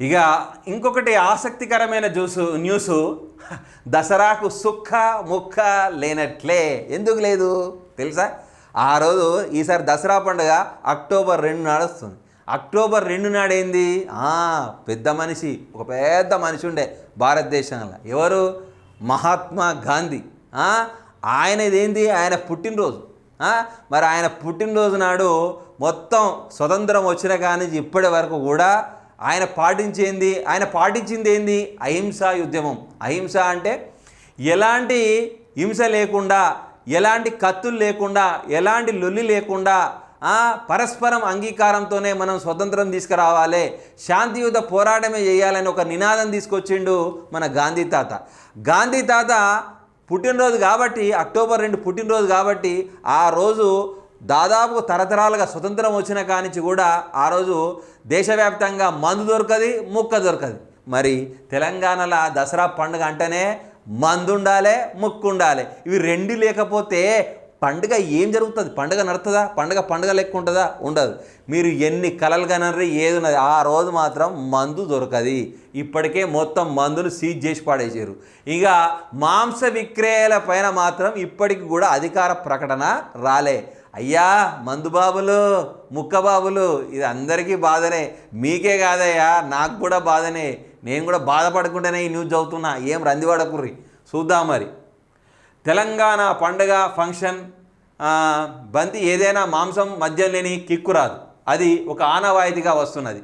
ఇక ఇంకొకటి ఆసక్తికరమైన జ్యూసు న్యూస్ దసరాకు సుక్క ముక్క లేనట్లే. ఎందుకు లేదు? తెలుసా? ఆ రోజు ఈసారి దసరా పండుగ అక్టోబర్ రెండు నాడు వస్తుంది. అక్టోబర్ రెండు నాడేంది పెద్ద మనిషి ఒక పెద్ద మనిషి ఉండే భారతదేశంలో. ఎవరు? మహాత్మా గాంధీ. ఆయన ఆయనది ఏంది? ఆయన పుట్టినరోజు. మరి ఆయన పుట్టినరోజు నాడు మొత్తం స్వతంత్రం వచ్చిన కానీ ఇప్పటి వరకు కూడా ఆయన పాటించేంది ఆయన పాటించింది ఏంది అహింసా ఉద్యమం అహింస అంటే ఎలాంటి హింస లేకుండా ఎలాంటి కత్తులు లేకుండా ఎలాంటి లొల్లి లేకుండా పరస్పరం అంగీకారంతోనే మనం స్వతంత్రం తీసుకురావాలి. శాంతియుత పోరాటమే చేయాలని ఒక నినాదం తీసుకొచ్చిండు మన గాంధీ తాత. గాంధీ తాత పుట్టినరోజు కాబట్టి అక్టోబర్ రెండు పుట్టినరోజు కాబట్టి ఆ రోజు దాదాపు తరతరాలుగా స్వతంత్రం వచ్చిన కానించి కూడా ఆ రోజు దేశవ్యాప్తంగా మందు దొరకది ముక్క దొరకది. మరి తెలంగాణలో దసరా పండుగ అంటేనే మందు ఉండాలి ముక్కు ఉండాలి ఇవి రెండు లేకపోతే పండుగ ఏం జరుగుతుంది? పండుగ నడుతుందా? పండుగ పండుగ లెక్క ఉంటుందా? ఉండదు. మీరు ఎన్ని కలలు కనర్రి ఏది ఉన్నది ఆ రోజు మాత్రం మందు దొరకది. ఇప్పటికే మొత్తం మందును సీజ్ చేసి పాడేసారు ఇక మాంస విక్రయాల పైన మాత్రం ఇప్పటికి కూడా అధికార ప్రకటన రాలే. అయ్యా మందు బాబులు ముక్క బాబులు ఇది అందరికీ బాధనే. మీకే కాదయ్యా నాకు కూడా బాధనే. నేను కూడా బాధపడకుండానే ఈ న్యూస్ చదువుతున్నా. ఏం రందివాడకుర్రి చూద్దాం మరి. తెలంగాణ పండగ ఫంక్షన్ బంతి ఏదైనా మాంసం మద్యం లేని కిక్కు రాదు. అది ఒక ఆనవాయితీగా వస్తున్నది.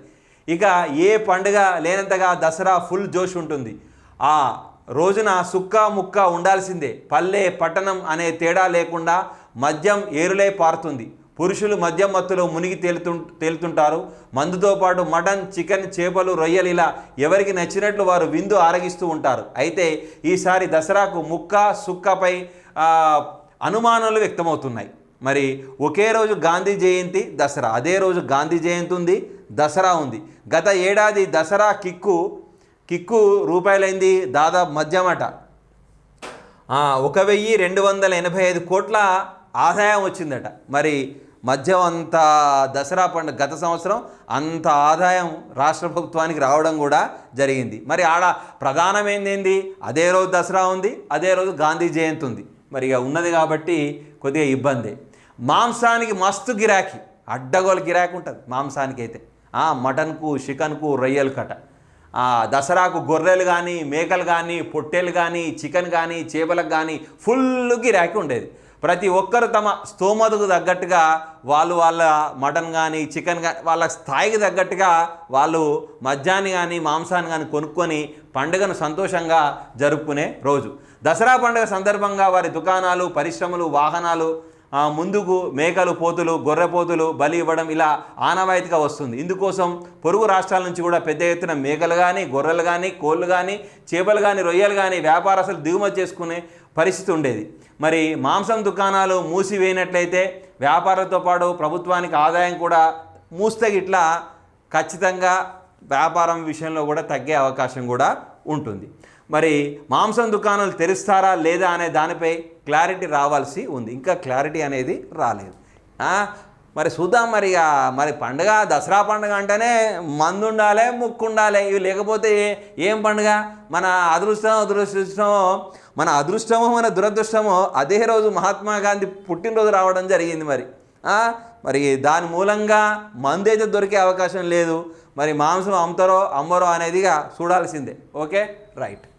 ఇక ఏ పండుగ లేనంతగా దసరా ఫుల్ జోష్ ఉంటుంది. ఆ రోజున సుక్క ముక్క ఉండాల్సిందే. పల్లె పట్టణం అనే తేడా లేకుండా మద్యం ఏరులై పారుతుంది. పురుషులు మద్యం మత్తులో మునిగి తేలుతు తేలుతుంటారు. మందుతో పాటు మటన్ చికెన్ చేపలు రొయ్యలు ఇలా ఎవరికి నచ్చినట్లు వారు విందు ఆరగిస్తూ ఉంటారు. అయితే ఈసారి దసరాకు ముక్క సుక్కపై అనుమానాలు వ్యక్తమవుతున్నాయి. మరి ఒకే రోజు గాంధీ జయంతి దసరా. అదే రోజు గాంధీ జయంతి ఉంది దసరా ఉంది. గత ఏడాది దసరా కిక్కు కిక్కు రూపాయలైంది దాదాపు మధ్యమట ఒక వెయ్యి రెండు వందల ఎనభై ఐదు కోట్ల ఆదాయం వచ్చిందట. మరి మద్యం అంత దసరా పండుగ గత సంవత్సరం అంత ఆదాయం రాష్ట్ర ప్రభుత్వానికి రావడం కూడా జరిగింది. మరి ఆడ ప్రధానమైంది అదే రోజు దసరా ఉంది అదే రోజు గాంధీ జయంతి ఉంది. మరి ఇక ఉన్నది కాబట్టి కొద్దిగా ఇబ్బంది. మాంసానికి మస్తు గిరాకీ అడ్డగోలు గిరాకీ ఉంటుంది మాంసానికి అయితే మటన్కు చికెన్కు రొయ్యలు కట. దసరాకు గొర్రెలు కానీ మేకలు కానీ పొట్టేలు కానీ చికెన్ కానీ చేపలకు కానీ ఫుల్ గిరాకీ ఉండేది. ప్రతి ఒక్కరు తమ స్తోమతకు తగ్గట్టుగా వాళ్ళు వాళ్ళ మటన్ కానీ చికెన్ కానీ వాళ్ళ స్థాయికి తగ్గట్టుగా వాళ్ళు మద్యాన్ని కానీ మాంసాన్ని కానీ కొనుక్కొని పండుగను సంతోషంగా జరుపుకునే రోజు. దసరా పండుగ సందర్భంగా వారి దుకాణాలు పరిశ్రమలు వాహనాలు ముందుకు మేకలు పోతులు గొర్రెపోతులు బలి ఇవ్వడం ఇలా ఆనవాయితీగా వస్తుంది. ఇందుకోసం పొరుగు రాష్ట్రాల నుంచి కూడా పెద్ద ఎత్తున మేకలు కానీ గొర్రెలు కానీ కోళ్ళు కానీ చేపలు కానీ రొయ్యలు కానీ వ్యాపారస్తులు దిగుమతి చేసుకునే పరిస్థితి ఉండేది. మరి మాంసం దుకాణాలు మూసివేయనట్లయితే వ్యాపారంతో పాటు ప్రభుత్వానికి ఆదాయం కూడా మూస్తే ఇట్లా ఖచ్చితంగా వ్యాపారం విషయంలో కూడా తగ్గే అవకాశం కూడా ఉంటుంది. మరి మాంసం దుకాణాలు తెరుస్తారా లేదా అనే దానిపై క్లారిటీ రావాల్సి ఉంది. ఇంకా క్లారిటీ అనేది రాలేదు. మరి చూద్దాం మరి ఇక మరి పండుగ దసరా పండుగ అంటేనే మందు ఉండాలి ముక్కు ఉండాలి ఇవి లేకపోతే ఏం పండుగ? మన అదృష్టం అదృష్టమో మన అదృష్టమో మన దురదృష్టమో అదే రోజు మహాత్మా గాంధీ పుట్టినరోజు రావడం జరిగింది మరి. మరి దాని మూలంగా మందు అయితే దొరికే అవకాశం లేదు. మరి మాంసం అమ్ముతారో అమ్మరో అనేదిగా చూడాల్సిందే. ఓకే? రైట్.